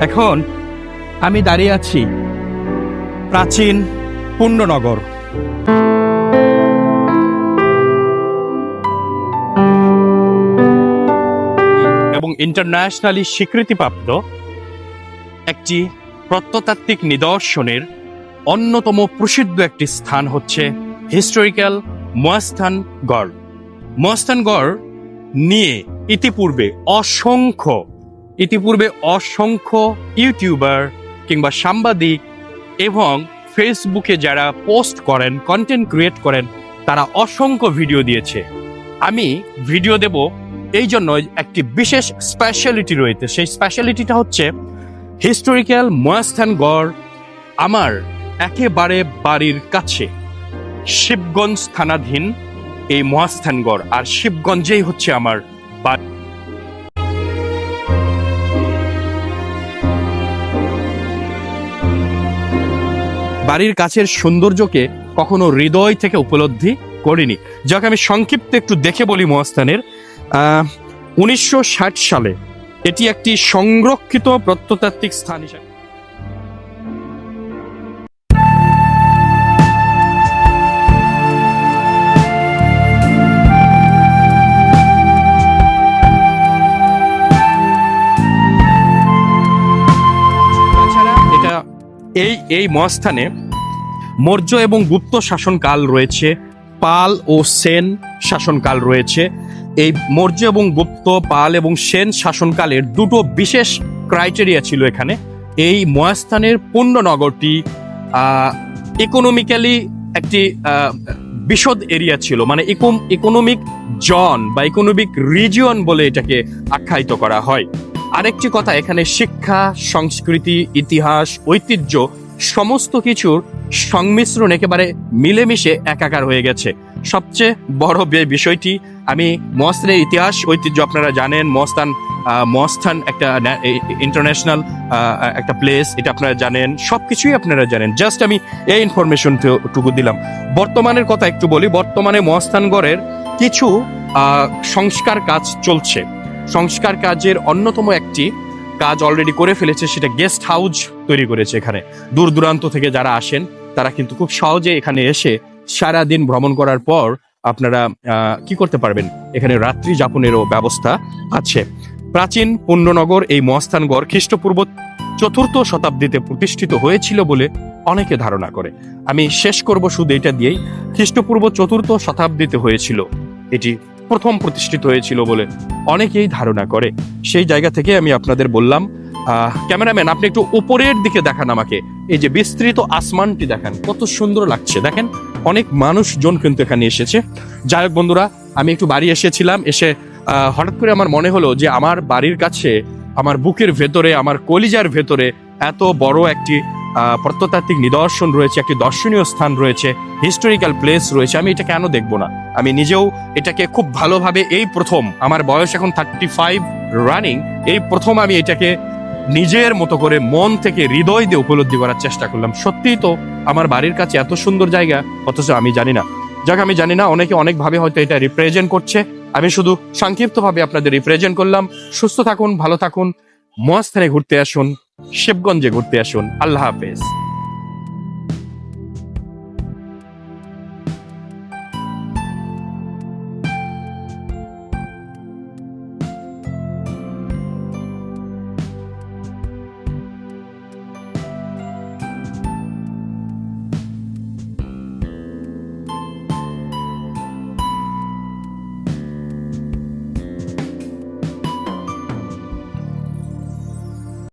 এখন আমি দাঁড়িয়ে আছি প্রাচীন পুণ্যনগর। এবং ইন্টারন্যাশনালি স্বীকৃতিপ্রাপ্ত একটি প্রত্নতাত্ত্বিক নিদর্শনের অন্যতম প্রসিদ্ধ একটি স্থান হচ্ছে হিস্টোরিক্যাল মহাস্থানগড়। মহাস্থানগড় নিয়ে ইতিপূর্বে অসংখ্য ইতিপূর্বে অসংখ্য ইউটিউবার কিংবা সাংবাদিক এবং ফেসবুকে যারা পোস্ট করেন কন্টেন্ট ক্রিয়েট করেন, তারা অসংখ্য ভিডিও দিয়েছে। আমি ভিডিও দেব এই জন্য একটি বিশেষ স্পেশালিটি রয়েছে। সেই স্পেশালিটিটা হচ্ছে হিস্টোরিক্যাল মহাস্থানগড় আমার একেবারে বাড়ির কাছে। শিবগঞ্জ থানাধীন এই মহাস্থানগড় আর শিবগঞ্জেই হচ্ছে আমার বাড়ি। বাড়ির কাছের সৌন্দর্যকে কখনো হৃদয় থেকে উপলব্ধি করিনি। যাকে, আমি সংক্ষিপ্ত একটু দেখে বলি মহাস্থানের। উনিশশো ষাট সালে এটি একটি সংরক্ষিত প্রত্নতাত্ত্বিক স্থান হিসেবে এই এই মহাস্থানে মৌর্য এবং গুপ্ত শাসনকাল রয়েছে, পাল ও সেন শাসনকাল রয়েছে। এই মৌর্য এবং গুপ্ত, পাল এবং সেন শাসনকালের দুটো বিশেষ ক্রাইটেরিয়া ছিল এখানে। এই মহাস্থানের পুণ্যনগরটি ইকোনমিক্যালি একটি বিশদ এরিয়া ছিল মানে ইকোনমিক জন বা ইকোনমিক রিজিয়ন বলে এটাকে আখ্যায়িত করা হয়। আরেকটি কথা, এখানে শিক্ষা, সংস্কৃতি, ইতিহাস, ঐতিহ্য, সমস্ত কিছুর সংমিশ্রণ একেবারে মিলেমিশে একাকার হয়ে গেছে। সবচেয়ে বড় বে- বিষয়টি, আমি মস্তানের ইতিহাস, ঐতিহ্য আপনারা জানেন, মস্তান মস্তান একটা ইন্টারন্যাশনাল একটা প্লেস এটা আপনারা জানেন সব কিছুই আপনারা জানেন। জাস্ট আমি এই ইনফরমেশন টুকু দিলাম। বর্তমানের কথা একটু বলি, বর্তমানে মস্তানগড়ের কিছু সংস্কার কাজ চলছে। সংস্কার কাজের অন্যতম একটি কাজ অলরেডি করে ফেলেছে, সেটা গেস্ট হাউস তৈরি করেছে এখানে। দূর দূরান্ত থেকে যারা আসেন, তারা কিন্তু খুব সহজে এখানে এসে সারা দিন ভ্রমণ করার পর আপনারা কি করতে পারবেন? এখানে রাত্রি যাপনেরও ব্যবস্থা আছে। প্রাচীন পুণ্যনগর এই মহাস্থানগড় খ্রিস্টপূর্ব চতুর্থ শতাব্দীতে প্রতিষ্ঠিত হয়েছিল বলে অনেকে ধারণা করে। আমি শেষ করব শুধু এটা দিয়েই। খ্রিস্টপূর্ব চতুর্থ শতাব্দীতে হয়েছিল। এটি প্রথম প্রতিষ্ঠিত হয়েছিল বলে অনেকেই ধারণা করে। সেই জায়গা থেকে আমি আপনাদের বললাম ক্যামেরাম্যান, আপনি একটু উপরের দিকে দেখান আমাকে। এই যে বিস্তৃত আসমানটি দেখেন, কত সুন্দর লাগছে। দেখেন, অনেক মানুষজন কিন্তু এখানে এসেছে। যাই হোক বন্ধুরা, আমি একটু বাড়ি এসেছিলাম, এসে হঠাৎ করে আমার মনে হলো যে আমার বাড়ির কাছে, আমার বুকের ভেতরে, আমার কলিজার ভেতরে এত বড় একটি প্রত্নতাত্ত্বিক নিদর্শন রয়েছে, একটি দর্শনীয় স্থান রয়েছে হিস্টোরিক্যাল প্লেস রয়েছে। আমি এটা কেন দেখব না? আমি নিজেও এটাকে খুব ভালোভাবে এই প্রথম, আমার বয়স এখন থার্টি ফাইভ রানিং এই প্রথম আমি এটাকে নিজের মতো করে মন থেকে হৃদয় দিয়ে উপলব্ধি করার চেষ্টা করলাম। সত্যিই তো আমার বাড়ির কাছে এত সুন্দর জায়গা, অথচ আমি জানি না। যাক, আমি জানি না, অনেকে অনেকভাবে হয়তো এটা রিপ্রেজেন্ট করছে। আমি শুধু সংক্ষিপ্তভাবে আপনাদের রিপ্রেজেন্ট করলাম। সুস্থ থাকুন, ভালো থাকুন মহাস্থানে ঘুরতে আসুন। শিবগঞ্জে ঘুরতে আসুন। আল্লাহ হাফেজ।